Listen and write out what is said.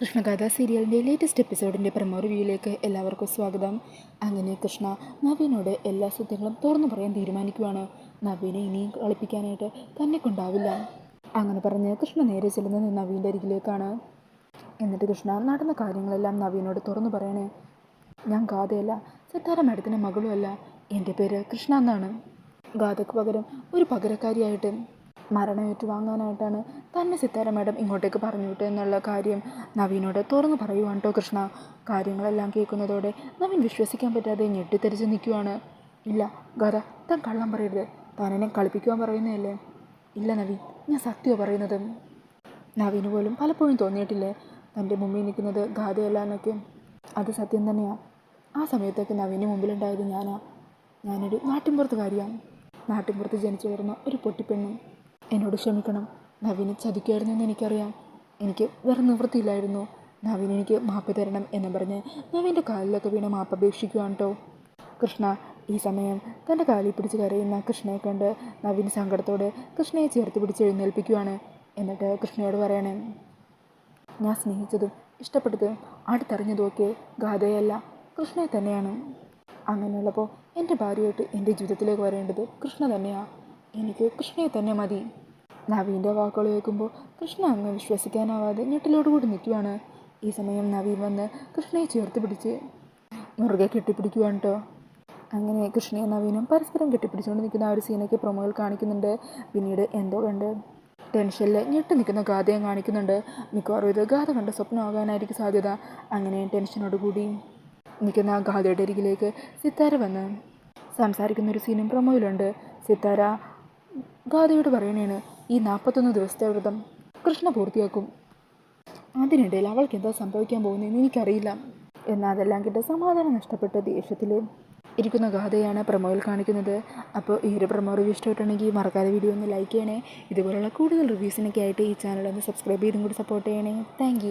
കൃഷ്ണഗാഥ സീരിയലിന്റെ latest എപ്പിസോഡിന്റെ promo റിവ്യൂയിലേക്ക് എല്ലാവർക്കും സ്വാഗതം. അങ്ങനെ കൃഷ്ണ നവീനോട് എല്ലാ സത്യങ്ങളും തുറന്നു പറയാൻ തീരുമാനിക്കുവാണ്. നവീനെ ഇനിയും കളിപ്പിക്കാനായിട്ട് തന്നെ കൊണ്ടാവില്ല. അങ്ങനെ പറഞ്ഞ് കൃഷ്ണ നേരെ ചെല്ലുന്നത് നവീന്റെ അരികിലേക്കാണ്. എന്നിട്ട് കൃഷ്ണ നടന്ന കാര്യങ്ങളെല്ലാം നവീനോട് തുറന്നു പറയണേ. ഞാൻ ഗാഥയല്ല സിത്താര മാഡത്തിന്റെ മകളുമല്ല. എന്റെ പേര് കൃഷ്ണ എന്നാണ്. ഗാഥയ്ക്ക് പകരം ഒരു പകരക്കാരിയായിട്ട് മരണം ഏറ്റുവാങ്ങാനായിട്ടാണ് തന്നെ സിത്താര മാഡം ഇങ്ങോട്ടേക്ക് പറഞ്ഞു വിട്ടത് എന്നുള്ള കാര്യം നവീനോട് തുറന്നു പറയുവാണ് കേട്ടോ കൃഷ്ണ. കാര്യങ്ങളെല്ലാം കേൾക്കുന്നതോടെ നവീൻ വിശ്വസിക്കാൻ പറ്റാതെ ഞെട്ടിത്തെറിച്ച് നിൽക്കുവാണ്. ഇല്ല ഗത താൻ കള്ളം പറയരുത്. താൻ എന്നെ കളിപ്പിക്കുവാൻ പറയുന്നതല്ലേ? ഇല്ല നവീൻ ഞാൻ സത്യമാണ് പറയുന്നത്. നവീന് പോലും പലപ്പോഴും തോന്നിയിട്ടില്ലേ? തന്റെ മുമ്പിൽ നിൽക്കുന്നത് ഗാഥയല്ല എന്നൊക്കെ. അത് സത്യം തന്നെയാണ് ആ സമയത്തൊക്കെ നവീന് മുമ്പിലുണ്ടായത് ഞാനാ. ഞാനൊരു നാട്ടിൻപുറത്തുകാരിയാണ് നാട്ടിൻപുറത്ത് ജനിച്ചു വരുന്ന ഒരു പൊട്ടിപ്പെണ്ണും. എന്നോട് ക്ഷമിക്കണം. നവീനെ ചതിക്കുമായിരുന്നു എന്ന് എനിക്കറിയാം. എനിക്ക് വേറെ നിവൃത്തിയില്ലായിരുന്നു. നവീൻ എനിക്ക് മാപ്പ് തരണം എന്ന് പറഞ്ഞ് നവീന്റെ കാലിലൊക്കെ വീണ് മാപ്പ് അപേക്ഷിക്കുകയാണ് കേട്ടോ കൃഷ്ണ ഈ സമയം തന്റെ കാലിൽ പിടിച്ച് കരയുന്ന കൃഷ്ണയെ കണ്ട് നവീൻ സങ്കടത്തോടെ കൃഷ്ണയെ ചേർത്ത് പിടിച്ച് എഴുന്നേൽപ്പിക്കുകയാണ് എന്നിട്ട് കൃഷ്ണയോട് പറയണേ ഞാൻ സ്നേഹിച്ചതും ഇഷ്ടപ്പെട്ടതും അടുത്തറിഞ്ഞതുമൊക്കെ ഗാഥയല്ല കൃഷ്ണയെ തന്നെയാണ്. അങ്ങനെയുള്ളപ്പോൾ എന്റെ ഭാര്യയായിട്ട് എന്റെ ജീവിതത്തിലേക്ക് വരേണ്ടത് കൃഷ്ണ തന്നെയാണ് എനിക്ക് കൃഷ്ണയെ തന്നെ മതി. നവീന്റെ വാക്കുകൾ കേൾക്കുമ്പോൾ കൃഷ്ണ അങ്ങ് വിശ്വസിക്കാനാവാതെ ഞെട്ടിലോടുകൂടി നിൽക്കുകയാണ് ഈ സമയം നവീൻ വന്ന് കൃഷ്ണയെ ചേർത്ത് പിടിച്ച് മുറുകെ കെട്ടിപ്പിടിക്കുവാണ് കേട്ടോ അങ്ങനെ കൃഷ്ണയും നവീനും പരസ്പരം കെട്ടിപ്പിടിച്ചുകൊണ്ട് നിൽക്കുന്ന ആ ഒരു സീനൊക്കെ പ്രൊമോയിൽ കാണിക്കുന്നുണ്ട്. പിന്നീട് എന്തോ കണ്ട് ടെൻഷനിൽ ഞെട്ടി നിൽക്കുന്ന ഗാഥയും കാണിക്കുന്നുണ്ട്. മിക്കവാറും ഇത് ഗാഥ കണ്ട സ്വപ്നമാകാനായിരിക്കും സാധ്യത. അങ്ങനെ ടെൻഷനോടുകൂടി നിൽക്കുന്ന ഗാഥയുടെ അരികിലേക്ക് സിത്താര വന്ന് സംസാരിക്കുന്ന ഒരു സീനും പ്രൊമോയിലുണ്ട്. സിത്താര ഗാഥയോട് പറയണേണ് ഈ നാൽപ്പത്തൊന്ന് ദിവസത്തെ വ്രതം കൃഷ്ണ പൂർത്തിയാക്കും. അതിനിടയിൽ അവൾക്ക് എന്താ സംഭവിക്കാൻ പോകുന്നതെന്ന് എനിക്കറിയില്ല. എന്നാൽ അതെല്ലാം കിട്ട സമാധാനം നഷ്ടപ്പെട്ട ദേഷ്യത്തിൽ ഇരിക്കുന്ന ഗാഥയാണ് പ്രമോയിൽ കാണിക്കുന്നത്. അപ്പോൾ ഈ ഒരു പ്രമോ റിവ്യൂ ഇഷ്ടപ്പെട്ടുണ്ടെങ്കിൽ മറക്കാതെ വീഡിയോ ഒന്ന് ലൈക്ക് ചെയ്യണേ. ഇതുപോലുള്ള കൂടുതൽ റിവ്യൂസിനൊക്കെ ആയിട്ട് ഈ ചാനൽ ഒന്ന് സബ്സ്ക്രൈബ് ചെയ്തും കൂടി സപ്പോർട്ട് ചെയ്യണേ. താങ്ക്